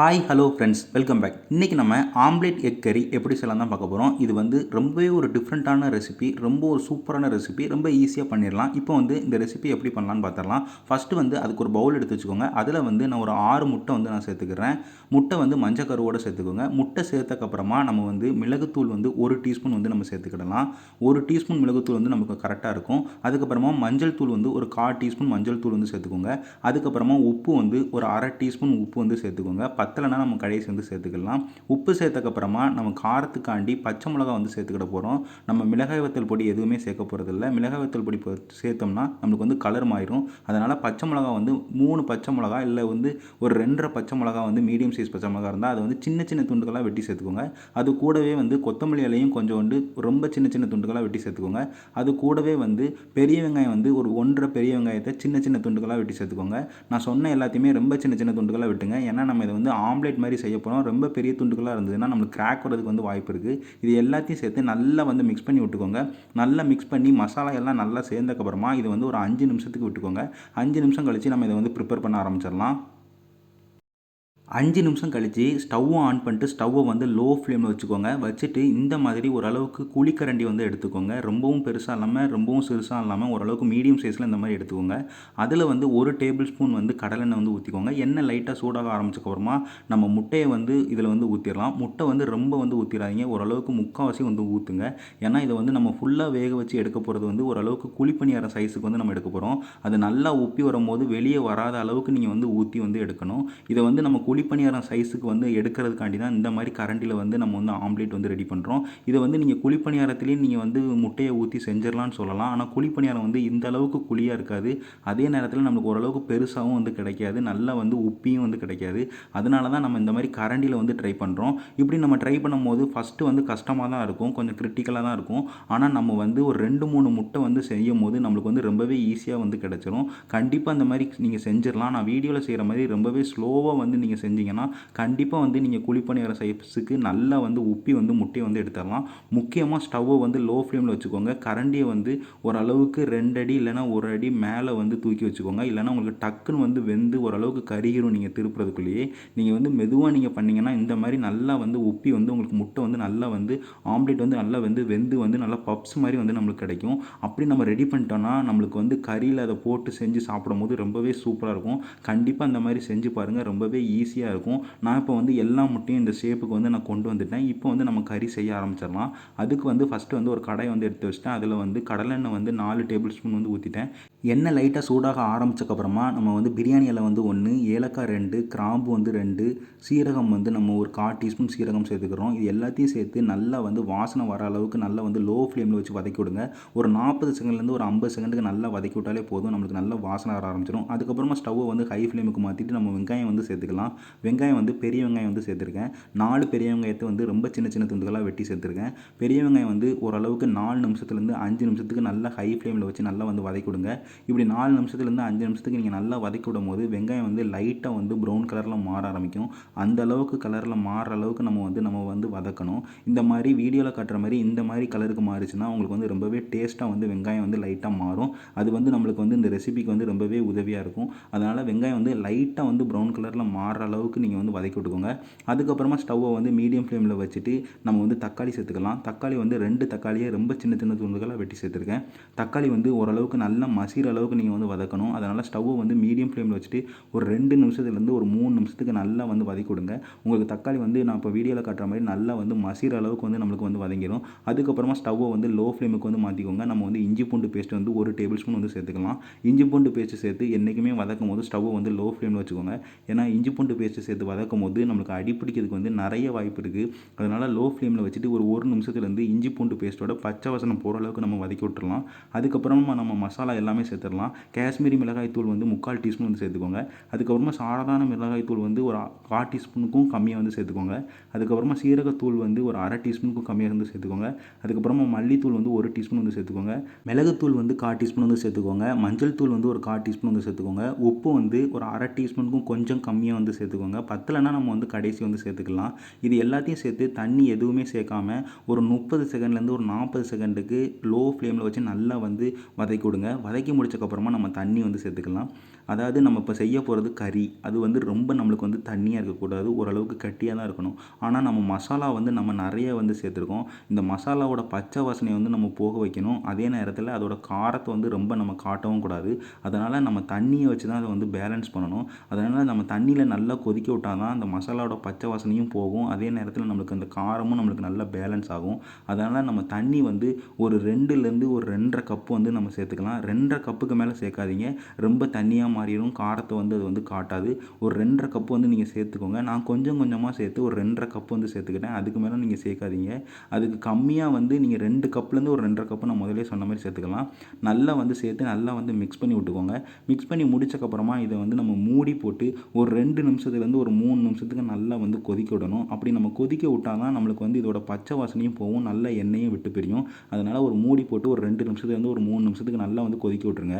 Hi hello friends welcome back இன்றைக்கி நம்ம omelette egg கறி எப்படி செய்யலாம் தான் பார்க்க போகிறோம் இது வந்து ரொம்பவே ஒரு டிஃப்ரெண்ட்டான ரெசிபி ரொம்ப ஒரு சூப்பரான ரெசிபி ரொம்ப ஈஸியாக பண்ணிடலாம். இப்போ வந்து இந்த ரெசிபி எப்படி பண்ணலான்னு பார்த்துடலாம். ஃபஸ்ட்டு வந்து அதுக்கு ஒரு பவுல் எடுத்து வச்சுக்கோங்க. அதில் வந்து நான் ஒரு ஆறு முட்டை வந்து நான் சேர்த்துக்கிறேன். முட்டை வந்து மஞ்சள் கருவோடு சேர்த்துக்கோங்க. முட்டை சேர்த்தக்கப்புறமா நம்ம வந்து மிளகுத்தூள் வந்து ஒரு டீஸ்பூன் வந்து நம்ம சேர்த்துக்கிடலாம். ஒரு டீஸ்பூன் மிளகுத்தூள் வந்து நமக்கு கரெக்டாக இருக்கும். அதுக்கப்புறமா மஞ்சள் தூள் வந்து ஒரு கால் டீஸ்பூன் மஞ்சள் தூள் வந்து சேர்த்துக்கோங்க. அதுக்கப்புறமா உப்பு வந்து ஒரு அரை டீஸ்பூன் உப்பு வந்து சேர்த்துக்கோங்க. பத்தலைன்னா நம்ம கடைசி வந்து சேர்த்துக்கலாம். உப்பு சேர்த்தக்கப்புறமா நம்ம காரத்துக்காண்டி பச்சை மிளகா வந்து சேர்த்துக்கிட போகிறோம் நம்ம மிளகாய் வத்தல் பொடி எதுவுமே சேர்க்க போகிறதில்ல மிளகாய் வத்தல் பொடி சேர்த்தோம்னா நம்மளுக்கு வந்து கலர் மாறிடும் அதனால் பச்சை மிளகா வந்து மூணு பச்சை மிளகா இல்லை வந்து ஒரு ரெண்டரை பச்சை மிளகா வந்து மீடியம் சைஸ் பச்சை மிளகா இருந்தால் அதை வந்து சின்ன சின்ன துண்டுகளாக வெட்டி சேர்த்துக்கோங்க. அது கூடவே வந்து கொத்தமல்லி இலையும் கொஞ்சோண்டு ரொம்ப சின்ன சின்ன துண்டுகளாக வெட்டி சேர்த்துக்கோங்க. அது கூடவே வந்து பெரிய வெங்காயம் வந்து ஒரு ஒன்றரை பெரிய வெங்காயத்தை சின்ன சின்ன துண்டுகளாக வெட்டி சேர்த்துக்கோங்க. நான் சொன்ன எல்லாத்தையுமே ரொம்ப சின்ன சின்ன துண்டுகளாக வெட்டுங்க. ஏன்னா நம்ம இதை வந்து ஆம்லேட் மாதிரி செய்ய போகிறோம் ரொம்ப பெரிய துண்டுகளாக இருந்ததுன்னா நம்மளுக்கு கிராக் வரதுக்கு வந்து வாய்ப்பு இருக்குது இது எல்லாத்தையும் சேர்த்து நல்லா வந்து மிக்ஸ் பண்ணி விட்டுக்கோங்க. நல்லா மிக்ஸ் பண்ணி மசாலா எல்லாம் நல்லா சேர்ந்தக்கப்புறமா இது வந்து ஒரு அஞ்சு நிமிஷத்துக்கு விட்டுக்கோங்க. அஞ்சு நிமிஷம் கழித்து நம்ம இதை வந்து ப்ரிப்பேர் பண்ண ஆரம்பிச்சிடலாம். அஞ்சு நிமிஷம் கழித்து ஸ்டவ்வை ஆன் பண்ணிட்டு ஸ்டவ்வை வந்து லோ ஃப்ளேமில் வச்சுக்கோங்க. வச்சுட்டு இந்த மாதிரி ஓரளவுக்கு குழிக்கரண்டி வந்து எடுத்துக்கோங்க. ரொம்பவும் பெருசாக இல்லாமல் ரொம்பவும் சிறுசாக இல்லாமல் ஓரளவுக்கு மீடியம் சைஸில் இந்த மாதிரி எடுத்துக்கோங்க. அதில் வந்து ஒரு டேபிள் ஸ்பூன் வந்து கடலெண்ணெய் வந்து ஊற்றிக்கோங்க எண்ணெய் லைட்டாக சூடாக ஆரம்பிச்சக்கப்புறமா நம்ம முட்டையை வந்து இதில் வந்து ஊற்றிடலாம் முட்டை வந்து ரொம்ப வந்து ஊற்றிடாதீங்க ஓரளவுக்கு முக்கால்வாசி வந்து ஊற்றுங்க ஏன்னா இதை வந்து நம்ம ஃபுல்லாக வேக வச்சு எடுக்க போகிறது வந்து ஓரளவுக்கு குழிப்பணியார சைஸுக்கு வந்து நம்ம எடுக்க போகிறோம் அது நல்லா உப்பி வரும்போது வெளியே வராத அளவுக்கு நீங்கள் வந்து ஊற்றி வந்து எடுக்கணும். இதை வந்து நம்ம குழி குழிப்பணியாரம் சைஸுக்கு வந்து எடுக்கிறதுக்காண்டி தான் இந்த மாதிரி கரண்டியில் வந்து நம்ம வந்து ஆம்லேட் வந்து ரெடி பண்ணுறோம் இதை வந்து நீங்கள் குழிப்பணியாரத்துலேயும் நீங்கள் வந்து முட்டையை ஊற்றி செஞ்சிடலாம்னு சொல்லலாம். ஆனால் குழிப்பணியாரம் வந்து இந்த அளவுக்கு குழியாக இருக்காது. அதே நேரத்தில் நமக்கு ஓரளவுக்கு பெருசாகவும் வந்து கிடைக்காது. நல்லா வந்து உப்பியும் வந்து கிடைக்காது. அதனால தான் நம்ம இந்த மாதிரி கரண்டியில் வந்து ட்ரை பண்ணுறோம் இப்படி நம்ம ட்ரை பண்ணும்போது ஃபஸ்ட்டு வந்து கஷ்டமாக தான் இருக்கும். கொஞ்சம் கிரிட்டிக்கலாக தான் இருக்கும். ஆனால் நம்ம வந்து ஒரு ரெண்டு மூணு முட்டை வந்து செய்யும் போது நம்மளுக்கு வந்து ரொம்பவே ஈஸியாக வந்து கிடச்சிரும். கண்டிப்பாக அந்த மாதிரி நீங்கள் செஞ்சிடலாம் நான் வீடியோவில் செய்கிற மாதிரி ரொம்பவே ஸ்லோவாக வந்து நீங்கள் செஞ்சீங்கன்னா கண்டிப்பாக வந்து நீங்கள் குழிப்பணியார சைஸுக்கு நல்லா வந்து உப்பி வந்து முட்டையை வந்து எடுத்துடலாம். முக்கியமாக ஸ்டவ்வை வந்து லோ ஃப்ளேமில் வச்சுக்கோங்க. கரண்டியை வந்து ஓரளவுக்கு ரெண்டு அடி இல்லைன்னா ஒரு அடி மேலே வந்து தூக்கி வச்சுக்கோங்க. இல்லைன்னா உங்களுக்கு டக்குன்னு வந்து வெந்து ஓரளவுக்கு கருகிரும் நீங்கள் திருப்புறதுக்குள்ளேயே. நீங்கள் வந்து மெதுவாக நீங்கள் பண்ணிங்கன்னா இந்த மாதிரி நல்லா வந்து உப்பி வந்து உங்களுக்கு முட்டை வந்து நல்லா வந்து ஆம்லேட் வந்து நல்லா வந்து வெந்து வந்து நல்லா பப்ஸ் மாதிரி வந்து நம்மளுக்கு கிடைக்கும். அப்படி நம்ம ரெடி பண்ணிட்டோம்னா நம்மளுக்கு வந்து கறியில் அதை போட்டு செஞ்சு சாப்பிடும் போது ரொம்பவே சூப்பராக இருக்கும். கண்டிப்பாக அந்த மாதிரி செஞ்சு பாருங்கள் ரொம்பவே ஈஸியாக இருக்கும். நான் இப்போ வந்து எல்லா முட்டையும் இந்த ஷேப்புக்கு வந்து நான் கொண்டு வந்துட்டேன். இப்போ வந்து நம்ம கறி செய்ய ஆரம்பிச்சிடலாம். அதுக்கு வந்து ஃபஸ்ட்டு வந்து ஒரு கடாய் வந்து எடுத்து வச்சுட்டேன். அதில் வந்து கடலெண்ணெய் வந்து நாலு டேபிள் ஸ்பூன் வந்து ஊற்றிட்டேன் எண்ணெய் லைட்டாக சூடாக ஆரம்பிச்சக்கப்புறமா நம்ம வந்து பிரியாணி இலை வந்து ஒன்று ஏலக்காய் ரெண்டு கிராம்பு வந்து ரெண்டு சீரகம் வந்து நம்ம ஒரு கால் டீஸ்பூன் சீரகம் சேர்த்துக்கிறோம். இது எல்லாத்தையும் சேர்த்து நல்லா வந்து வாசனை வர அளவுக்கு நல்லா வந்து லோ ஃப்ளேமில் வச்சு வதக்கி விடுங்க. ஒரு நாற்பது செகண்ட்லேருந்து ஒரு ஐம்பது செகண்டுக்கு நல்லா வதக்கி விட்டாலே போதும். நம்மளுக்கு நல்லா வாசனை வர ஆரம்பிச்சிடும். அதுக்கப்புறமா ஸ்டவ்வை வந்து ஹை ஃப்ளேமுக்கு மாற்றிட்டு நம்ம வெங்காயம் வந்து சேர்த்துக்கலாம். வெங்காயம் வந்து பெரிய வெங்காயம் வந்து சேர்த்துருக்கேன். நாலு பெரிய வெங்காயத்தை வந்து ரொம்ப சின்ன சின்ன துண்டுகளாக வெட்டி சேர்த்துருக்கேன். பெரிய வெங்காயம் வந்து ஓரளவுக்கு நாலு நிமிஷத்துலேருந்து அஞ்சு நிமிஷத்துக்கு நல்லா ஹை ஃப்ளேமில் வச்சு நல்லா வந்து வதக்கி விடுங்க. இப்படி நாலு நிமிஷத்துலேருந்து அஞ்சு நிமிஷத்துக்கு நீங்கள் நல்லா வதக்கி விடும் போது வெங்காயம் வந்து லைட்டாக வந்து ப்ரௌன் கலரில் மாற ஆரம்பிக்கும். அந்த அளவுக்கு கலரில் மாறுற அளவுக்கு நம்ம வந்து நம்ம வந்து வதக்கணும். இந்த மாதிரி வீடியோவில் காட்டுற மாதிரி இந்த மாதிரி கலருக்கு மாறிச்சுன்னா உங்களுக்கு வந்து ரொம்பவே டேஸ்ட்டாக வந்து வெங்காயம் வந்து லைட்டாக மாறும். அது வந்து நம்மளுக்கு வந்து இந்த ரெசிபிக்கு வந்து ரொம்பவே உதவியாக இருக்கும். அதனால் வெங்காயம் வந்து லைட்டாக வந்து ப்ரௌன் கலரில் மாறுற அளவுக்கு நீங்கள் வந்து வதக்கி விட்டுக்கோங்க. அதுக்கப்புறமா ஸ்டவ்வை வந்து மீடியம் ஃப்ளேமில் வச்சுட்டு நம்ம வந்து தக்காளி சேர்த்துக்கலாம். தக்காளி வந்து ரெண்டு தக்காளியை ரொம்ப சின்ன சின்ன துண்டுகளாக வெட்டி சேர்த்துருக்கேன். தக்காளி வந்து ஓரளவுக்கு நல்லா மசிற அளவுக்கு நீங்கள் வந்து வதக்கணும். அதனால் ஸ்டவ்வை வந்து மீடியம் ஃப்ளேமில் வச்சுட்டு ஒரு ரெண்டு நிமிஷத்துலேருந்து ஒரு மூணு நிமிஷத்துக்கு நல்லா வந்து வதக்கி விடுங்க. உங்களுக்கு தக்காளி வந்து நான் இப்போ வீடியோவில் காட்டுற மாதிரி நல்லா வந்து மசிற அளவுக்கு வந்து நம்மளுக்கு வந்து வதங்கிடும் அதுக்கப்புறமா ஸ்டவ்வை வந்து லோ ஃப்ளேமுக்கு வந்து மாற்றிக்கோங்க நம்ம வந்து இஞ்சி பூண்டு பேஸ்ட் வந்து ஒரு டேபிள் ஸ்பூன் வந்து சேர்த்துக்கலாம். இஞ்சி பூண்டு பேஸ்ட் சேர்த்து என்றைக்குமே வதக்கும் போது ஸ்டவ்வை வந்து லோ ஃப்ளேமில் வச்சுக்கோங்க. ஏன்னா இஞ்சி பூண்டு பேஸ்ட்டு சேர்த்து வதக்கும் போது நம்மளுக்கு அடிப்பிடிக்கிறதுக்கு வந்து நிறைய வாய்ப்பு இருக்குது அதனால் லோ ஃப்ளேமில் வச்சுட்டு ஒரு ஒரு நிமிஷத்துலேருந்து இஞ்சி பூண்டு பேஸ்ட்டோட பச்சை வசனம் போகிற அளவுக்கு நம்ம வதக்கி விட்டுறலாம். அதுக்கப்புறமா நம்ம மசாலா எல்லாமே சேர்த்துடலாம் காஷ்மீரி மிளகாய் தூள் வந்து முக்கால் டீஸ்பூன் வந்து சேர்த்துக்கோங்க. அதுக்கப்புறமா சாதாரண மிளகாய் தூள் வந்து ஒரு கால் டீஸ்பூனுக்கும் கம்மியாக வந்து சேர்த்துக்கோங்க. அதுக்கப்புறமா சீரகத்தூள் வந்து ஒரு அரை டீஸ்பூனுக்கும் கம்மியாக வந்து சேர்த்துக்கோங்க. அதுக்கப்புறமா மல்லித்தூள் வந்து ஒரு டீஸ்பூன் வந்து சேர்த்துக்கோங்க. மிளகுத்தூள் வந்து கால் டீஸ்பூன் வந்து சேர்த்துக்கோங்க. மஞ்சள் தூள் வந்து ஒரு கால் டீஸ்பூன் வந்து சேர்த்துக்கோங்க. உப்பு வந்து ஒரு அரை டீஸ்பூனுக்கும் கொஞ்சம் கம்மியாக வந்து சேர்த்து சேர்த்துக்கோங்க. பத்தலைன்னா நம்ம வந்து கடைசி வந்து சேர்த்துக்கலாம். இது எல்லாத்தையும் சேர்த்து தண்ணி எதுவுமே சேர்க்காம ஒரு முப்பது செகண்ட்லேருந்து ஒரு நாற்பது செகண்டுக்கு லோ ஃப்ளேமில் வச்சு நல்லா வந்து வதக்கி விடுங்க. வதக்கி முடிச்சக்கப்புறமா நம்ம தண்ணி வந்து சேர்த்துக்கலாம். அதாவது நம்ம இப்போ செய்ய போகிறது கறி. அது வந்து ரொம்ப நம்மளுக்கு வந்து தண்ணியாக இருக்கக்கூடாது. ஓரளவுக்கு கட்டியாக தான் இருக்கணும். ஆனால் நம்ம மசாலா வந்து நம்ம நிறைய வந்து சேர்த்துருக்கோம். இந்த மசாலாவோட பச்சை வாசனையை வந்து நம்ம போக வைக்கணும். அதே நேரத்தில் அதோட காரத்தை வந்து ரொம்ப நம்ம காட்டவும் கூடாது. அதனால் நம்ம தண்ணியை வச்சு தான் அதை வந்து பேலன்ஸ் பண்ணணும். அதனால் நம்ம தண்ணியில் நல்லா கொதிக்க விட்டால் தான் அந்த மசாலாவோட பச்சை வாசனையும் போகும். அதே நேரத்தில் நம்மளுக்கு அந்த காரமும் நம்மளுக்கு நல்லா பேலன்ஸ் ஆகும். அதனால் நம்ம தண்ணி வந்து ஒரு ரெண்டுலேருந்து ஒரு ரெண்டரை கப்பு வந்து நம்ம சேர்த்துக்கலாம். ரெண்டரை கப்புக்கு மேலே சேர்க்காதீங்க. ரொம்ப தண்ணியாக மாறிடும் காரத்தை வந்து அது வந்து காட்டாது. ஒரு ரெண்டரை கப்பு வந்து நீங்கள் சேர்த்துக்கோங்க. நான் கொஞ்சம் கொஞ்சமாக சேர்த்து ஒரு ரெண்டரை கப்பு வந்து சேர்த்துக்கிட்டேன். அதுக்கு மேலே நீங்கள் சேர்க்காதீங்க. அதுக்கு கம்மியாக வந்து நீங்கள் ரெண்டு கப்லேருந்து ஒரு ரெண்டரை கப்பு நான் முதலே சொன்ன மாதிரி சேர்த்துக்கலாம். நல்லா வந்து சேர்த்து நல்லா வந்து மிக்ஸ் பண்ணி விட்டுக்கோங்க. மிக்ஸ் பண்ணி முடிச்சக்கப்புறமா இதை வந்து நம்ம மூடி போட்டு ஒரு ரெண்டு நிமிஷத்துலேருந்து ஒரு மூணு நிமிஷத்துக்கு நல்லா வந்து கொதிக்க விடணும். அப்படி நம்ம கொதிக்க விட்டால் தான் நம்மளுக்கு வந்து இதோட பச்சை வாசனையும் போகும். நல்ல எண்ணெயும் விட்டு பிரியும். அதனால் ஒரு மூடி போட்டு ஒரு ரெண்டு நிமிஷத்துலேருந்து ஒரு மூணு நிமிஷத்துக்கு நல்லா வந்து கொதிக்க விட்ருங்க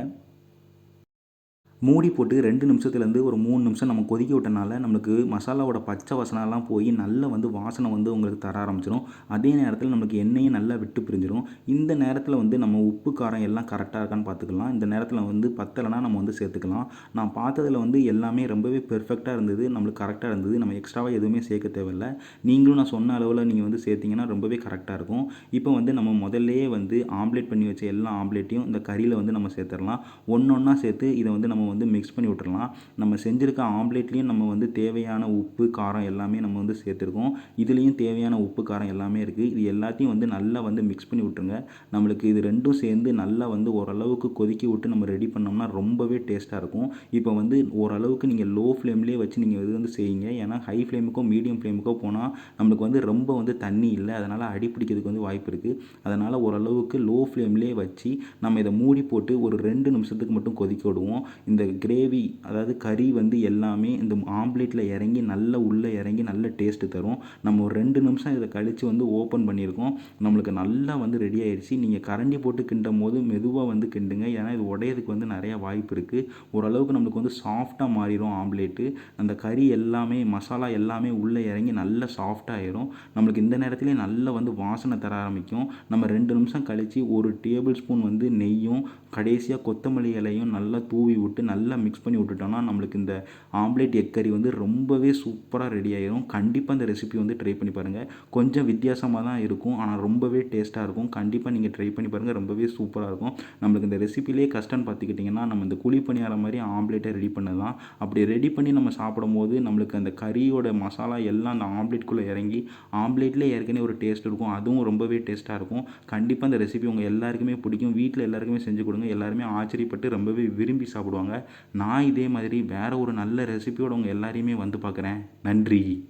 மூடி போட்டு ரெண்டு நிமிஷத்துலேருந்து ஒரு மூணு நிமிஷம் நம்ம கொதிக்க விட்டனால நம்மளுக்கு மசாலாவோட பச்சை வாசனைலாம் போய் நல்லா வந்து வாசனை வந்து உங்களுக்கு தர ஆரம்பிச்சிடும் அதே நேரத்தில் நம்மளுக்கு எண்ணெயும் நல்லா விட்டு பிரிஞ்சிடும் இந்த நேரத்தில் வந்து நம்ம உப்பு காரம் எல்லாம் கரெக்டாக இருக்கான்னு பார்த்துக்கலாம். இந்த நேரத்தில் வந்து பத்தலைனா நம்ம வந்து சேர்த்துக்கலாம். நான் பார்த்ததில் வந்து எல்லாமே ரொம்பவே பெர்ஃபெக்டாக இருந்தது. நம்மளுக்கு கரெக்டாக இருந்தது. நம்ம எக்ஸ்ட்ராவாக எதுவுமே சேர்க்க தேவையில்லை. நீங்களும் நான் சொன்ன அளவில் நீங்கள் வந்து சேர்த்திங்கன்னா ரொம்பவே கரெக்டாக இருக்கும். இப்போ வந்து நம்ம முதல்லையே வந்து ஆம்லேட் பண்ணி வச்ச எல்லா ஆம்லேட்டையும் இந்த கறியில் வந்து நம்ம சேர்த்துடலாம். ஒன்று ஒன்றா சேர்த்து இதை வந்து நம்ம வந்து மிக்ஸ் பண்ணி விட்டுறலாம். நம்ம செஞ்சுருக்க ஆம்லேட்லேயும் நம்ம வந்து தேவையான உப்பு காரம் எல்லாமே நம்ம வந்து சேர்த்துருக்கோம். இதுலேயும் தேவையான உப்பு காரம் எல்லாமே இருக்குது இது எல்லாத்தையும் வந்து நல்லா வந்து மிக்ஸ் பண்ணி விட்டுருங்க. நம்மளுக்கு இது ரெண்டும் சேர்ந்து நல்லா வந்து ஓரளவுக்கு கொதிக்க விட்டு நம்ம ரெடி பண்ணோம்னா ரொம்பவே டேஸ்ட்டாக இருக்கும். இப்போ வந்து ஓரளவுக்கு நீங்கள் லோ ஃப்ளேம்லேயே வச்சு நீங்கள் இது வந்து செய்யுங்க. ஏன்னா ஹை ஃப்ளேமுக்கோ மீடியம் ஃப்ளேமுக்கோ போனால் நம்மளுக்கு வந்து ரொம்ப வந்து தண்ணி இல்லை. அதனால் அடி பிடிக்கிறதுக்கு வந்து வாய்ப்பு இருக்குது அதனால் ஓரளவுக்கு லோ ஃப்ளேம்லேயே வச்சு நம்ம இதை மூடி போட்டு ஒரு ரெண்டு நிமிஷத்துக்கு மட்டும் கொதிக்க விடுவோம். இந்த இந்த கிரேவி அதாவது கறி வந்து எல்லாமே இந்த ஆம்லேட்டில் இறங்கி நல்லா உள்ளே இறங்கி நல்ல டேஸ்ட்டு தரும். நம்ம ஒரு ரெண்டு நிமிஷம் இதை கழித்து வந்து ஓப்பன் பண்ணியிருக்கோம். நம்மளுக்கு நல்லா வந்து ரெடி ஆயிடுச்சு நீங்கள் கரண்டி போட்டு கிண்டும் போது மெதுவாக வந்து கிண்டுங்க. ஏன்னா இது உடையதுக்கு வந்து நிறையா வாய்ப்பு இருக்குது ஓரளவுக்கு நம்மளுக்கு வந்து சாஃப்டாக மாறிடும் ஆம்லேட்டு அந்த கறி எல்லாமே மசாலா எல்லாமே உள்ளே இறங்கி நல்லா சாஃப்டாகிடும் நம்மளுக்கு இந்த நேரத்துலேயே நல்லா வந்து வாசனை தர ஆரம்பிக்கும். நம்ம ரெண்டு நிமிஷம் கழித்து ஒரு டேபிள் ஸ்பூன் வந்து நெய்யும் கடைசியாக கொத்தமல்லி இலையும் நல்லா தூவி விட்டு நல்லா மிக்ஸ் பண்ணி விட்டுட்டோம்னா நம்மளுக்கு இந்த ஆம்லேட் எக் கறி வந்து ரொம்பவே சூப்பராக ரெடி ஆகிடும் கண்டிப்பாக இந்த ரெசிபி வந்து ட்ரை பண்ணி பாருங்கள் கொஞ்சம் வித்தியாசமாக தான் இருக்கும். ஆனால் ரொம்பவே டேஸ்ட்டாக இருக்கும். கண்டிப்பாக நீங்கள் ட்ரை பண்ணி பாருங்கள் ரொம்பவே சூப்பராக இருக்கும். நம்மளுக்கு இந்த ரெசிபிலே கஷ்டம்னு பார்த்துக்கிட்டிங்கன்னா நம்ம இந்த குழி பணியார மாதிரி ஆம்லேட்டை ரெடி பண்ணலாம். அப்படி ரெடி பண்ணி நம்ம சாப்பிடும் போது நம்மளுக்கு அந்த கறியோட மசாலா எல்லாம் அந்த ஆம்லேட்குள்ளே இறங்கி ஆம்லேட்லேயே ஏற்கனவே ஒரு டேஸ்ட் இருக்கும். அதுவும் ரொம்பவே டேஸ்ட்டாக இருக்கும். கண்டிப்பாக இந்த ரெசிபி உங்கள் எல்லாருக்குமே பிடிக்கும். வீட்டில் எல்லாருக்குமே செஞ்சு கொடுங்க. எல்லாருமே ஆச்சரியப்பட்டு ரொம்பவே விரும்பி சாப்பிடுவாங்க. நான் இதே மாதிரி வேறு ஒரு நல்ல ரெசிபியோட உங்கள் எல்லாரையுமே வந்து பார்க்குறேன். நன்றி.